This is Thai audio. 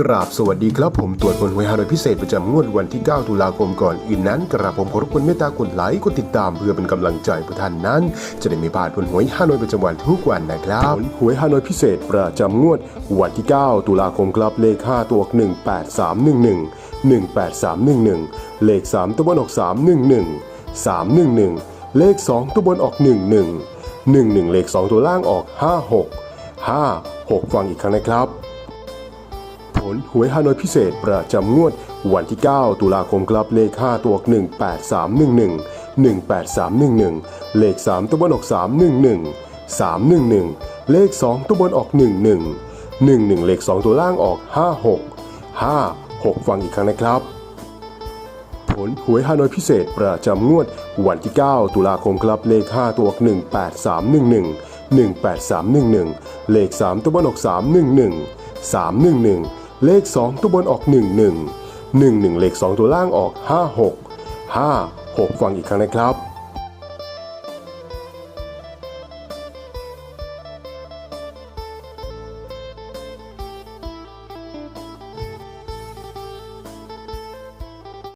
กราบสวัสดีครับผมตรวจผลหวยฮานอยพิเศษประจำงวดวันที่ 9 ตุลาคมก่อนอื่นนั้น กราบผมขอรบกวนเมตตากดไลค์กดติดตามเพื่อเป็นกำลังใจผู้ท่านนั้น จะได้ไม่พลาดผลหวยฮานอยประจำวันทุกวันนะครับผลหวยฮานอยพิเศษประจำงวดวันที่ 9 ตุลาคมครับเลข 5 ตัวออก18311 18311 เลข 3 ตัวบนออก 311 311 เลข 2 ตัวบนออก 11 11 เลข 2 ตัวล่างออก 56 56 ฟังอีกครั้งนะครับ ผลหวยฮานอยพิเศษประจำงวด วันที่ 9 ตุลาคมครับเลข 5 ตัวก18311 18311 เลข 3 ตัวบนออก 311 311 เลข 2 ตัวบนออก 11 11 เลข 2 ตัวล่างออก 56 56 ฟังอีกครั้งนะครับผลหวยฮานอยพิเศษประจำงวด วันที่ 9 ตุลาคมครับเลข 5 ตัวก18311 18311 เลข 3 ตัวบนออก 311 311 เลข 2 ตัวบนออก 11 11 เลข 2 ตัวล่างออก 56 56 ฟังอีกครั้งนะครับ